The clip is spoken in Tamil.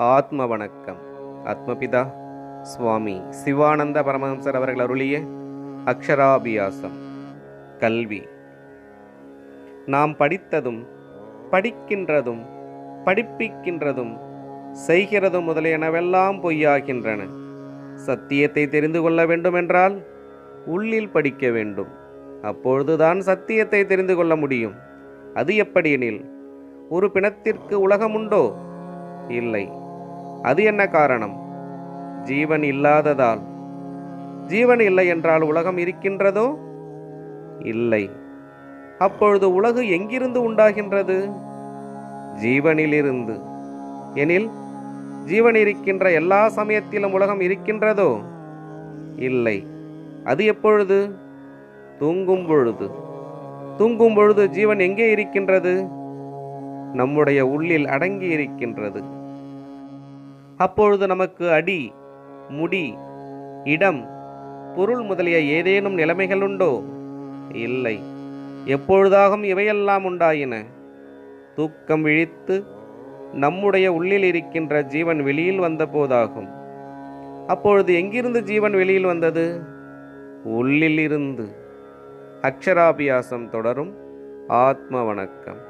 ஆத்ம வணக்கம் ஆத்மபிதா சுவாமி சிவானந்த பரமஹம்சர் அவர்கள் அருளிய அக்ஷராபியாசம். கல்வி. நாம் படித்ததும் படிக்கின்றதும் படிப்பிக்கின்றதும் செய்கிறதும் முதலியனவெல்லாம் பொய்யாகின்றன. சத்தியத்தை தெரிந்து கொள்ள வேண்டுமென்றால் உள்ளில் படிக்க வேண்டும். அப்பொழுதுதான் சத்தியத்தை தெரிந்து கொள்ள முடியும். அது எப்படியெனில் ஒரு பிணத்திற்கு உலகம் உண்டோ இல்லை. அது என்ன காரணம்? ஜீவன் இல்லாததால். ஜீவன் இல்லை என்றால் உலகம் இருக்கின்றதோ? இல்லை. அப்பொழுது உலகு எங்கிருந்து உண்டாகின்றது? ஜீவனிலிருந்து. எனில் ஜீவன் இருக்கின்ற எல்லா சமயத்திலும் உலகம் இருக்கின்றதோ? இல்லை. அது எப்பொழுது? தூங்கும் பொழுது. தூங்கும் பொழுது ஜீவன் எங்கே இருக்கின்றது? நம்முடைய உள்ளில் அடங்கி இருக்கின்றது. அப்பொழுது நமக்கு அடி முடி இடம் பொருள் முதலிய ஏதேனும் நிலைமைகள் உண்டோ இல்லை. எப்பொழுதாகும் இவையெல்லாம் உண்டாயின? தூக்கம் விழித்து நம்முடைய உள்ளில் இருக்கின்ற ஜீவன் வெளியில் வந்தபோதாகும். அப்பொழுது எங்கிருந்து ஜீவன் வெளியில் வந்தது? உள்ளில் இருந்து. அக்ஷராபியாசம் தொடரும் ஆத்ம வணக்கம்